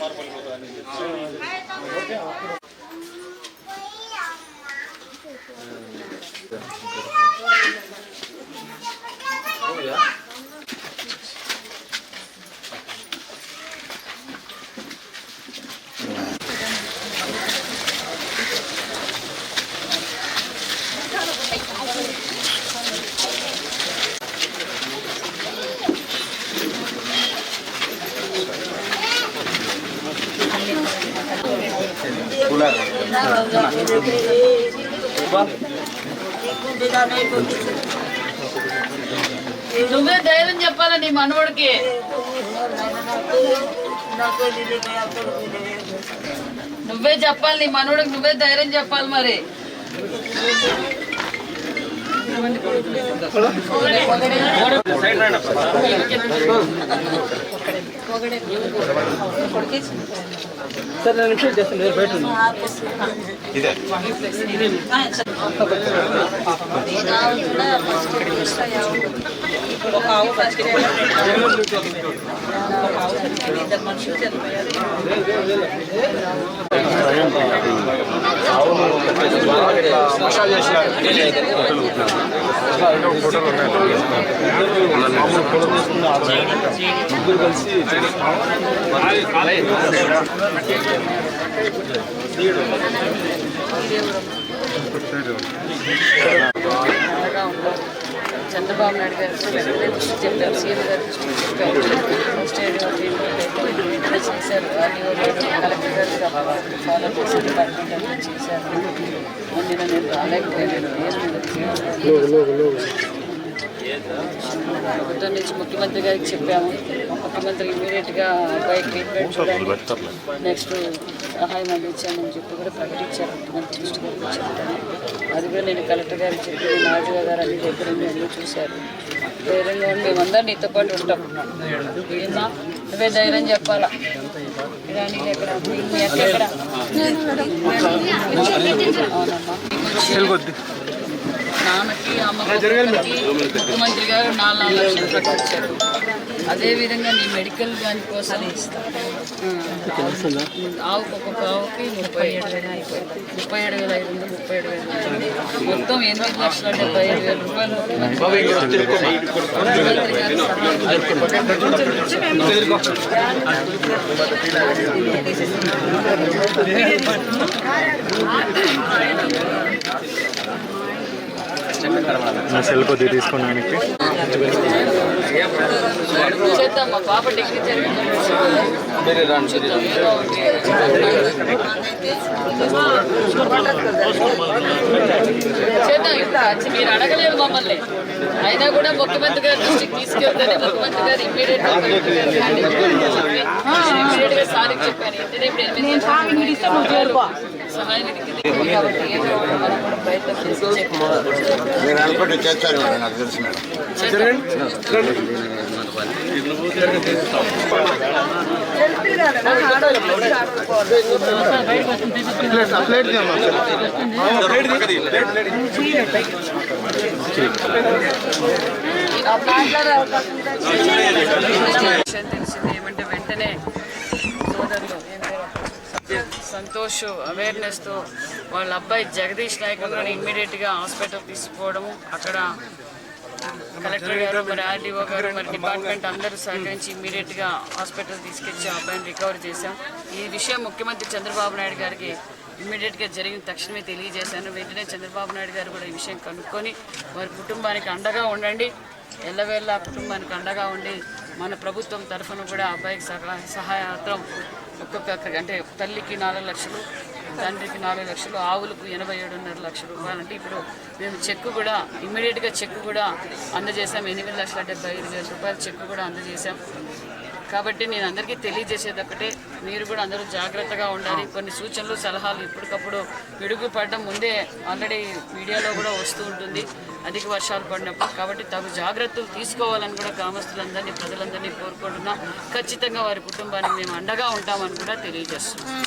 పడిపోతుందని చెప్పి నువ్వే ధైర్యం చెప్పాలి నీ మనవడికి? నువ్వే చెప్పాలి నీ మనవడికి నువ్వే ధైర్యం చెప్పాలి మరి. సార్ నేను నిమిషం చేస్తాను బయట ఉన్నాను. ఒక ఆవు బతికినాడు ఒక ఆవు బతికినాడు ఇద్దరు మనుషులు చనిపోయారు ముగ్గురు కలిసి చంద్రబాబు నాయుడు గారు వెంటనే దృష్టి చెప్పారు. సీఎం గారు చెప్పారు. అయితే చేశారు. ఆర్డీఓ గారు కలెక్టర్ గారు ఫాలో చేశారు అంతా చేశారు. నేను రాలేకపోయాను ప్రభుత్వం నుంచి ముఖ్యమంత్రి గారికి చెప్పాము. ముఖ్యమంత్రి ఇమీడియట్గా అబ్బాయి ట్రీట్మెంట్ చూడండి. నెక్స్ట్ సహాయం అందించామని చెప్పి కూడా ప్రకటించారు. ముఖ్యమంత్రి దృష్టి గారికి చెప్తాను అది కూడా నేను కలెక్టర్ గారికి చెప్పి నాజుగా గారు అన్ని దగ్గర అన్నీ చూశారు. ధైర్యంగా ఉండి మేమందరం నీతో పాటు ఉంటాం. ఏమా నువ్వే ధైర్యం చెప్పాలా? ఎక్కడ? అవునమ్మా. నాన్నకి అమ్మకి ముఖ్యమంత్రి గారు నాలుగు నాలుగు లక్షలు కట్టించారు. అదేవిధంగా నీ మెడికల్ దాని కోసం ఇస్తాను ఆవుకు ఒక్కొక్క ఆవుకి ముప్పై ఏడు వేల ముప్పై ముప్పై ఏడు వేల ఐదు వందలు ముప్పై ఏడు వేల మొత్తం ఎనిమిది లక్షల డెబ్బై ఐదు వేల రూపాయలు ముఖ్యమంత్రి గారు. నా సెల్ కొద్ది తీసుకోవడానికి చేద్దాం మీరు అడగలేదు మమ్మల్ని అయినా కూడా ముఖ్యమంత్రి గారి దృష్టికి తీసుకెళ్తేనే ముఖ్యమంత్రి గారు ఇమ్మీడియట్ ఇమ్మీడియట్గా సారీ చెప్పాను ఇంటనే సహాయ మీరు అనుకుంటే చేస్తారు మేడం నాకు తెలుసు మేడం తెలిసింది ఏమంటే వెంటనే సోదరులు ఏం పేరు? సంతోష్ అవేర్నెస్తో వాళ్ళ అబ్బాయి జగదీష్ నాయక్ ఇమ్మీడియట్గా హాస్పిటల్ తీసుకుపోవడము. అక్కడ కలెక్టర్ గారు మరి ఆర్డీఓ గారు మరి డిపార్ట్మెంట్ అందరూ సహకరించి ఇమ్మీడియట్గా హాస్పిటల్ తీసుకొచ్చి ఆ అబ్బాయిని రికవర్ చేశాం. ఈ విషయం ముఖ్యమంత్రి చంద్రబాబు నాయుడు గారికి ఇమ్మీడియట్గా జరిగిన తక్షణమే తెలియజేశాను. వెంటనే చంద్రబాబు నాయుడు గారు కూడా ఈ విషయం కనుక్కొని వారి కుటుంబానికి అండగా ఉండండి. ఎల్లవేళ్ళ కుటుంబానికి అండగా ఉండి మన ప్రభుత్వం తరఫున కూడా అబ్బాయికి సహాయ సహాయార్థం ఒక్కొక్క అంటే తల్లికి నాలుగు లక్షలు తండ్రికి నాలుగు లక్షలు ఆవులకు ఎనభై ఏడున్నర లక్షల రూపాయలు. అంటే ఇప్పుడు మేము చెక్కు కూడా ఇమ్మీడియట్గా చెక్కు కూడా అందజేసాం ఎనిమిది లక్షల డెబ్బై ఐదు వేల రూపాయల చెక్కు కూడా అందజేసాం కాబట్టి నేను అందరికీ తెలియజేసేది ఒకటే మీరు కూడా అందరూ జాగ్రత్తగా ఉండాలి. కొన్ని సూచనలు సలహాలు ఇప్పటికప్పుడు పిడుగు పడడం ముందే ఆల్రెడీ మీడియాలో కూడా వస్తూ ఉంటుంది. అధిక వర్షాలు పడినప్పుడు కాబట్టి తగు జాగ్రత్తలు తీసుకోవాలని కూడా గ్రామస్తులందరినీ ప్రజలందరినీ కోరుకుంటున్నాం. ఖచ్చితంగా వారి కుటుంబానికి మేము అండగా ఉంటామని కూడా తెలియజేస్తున్నాం.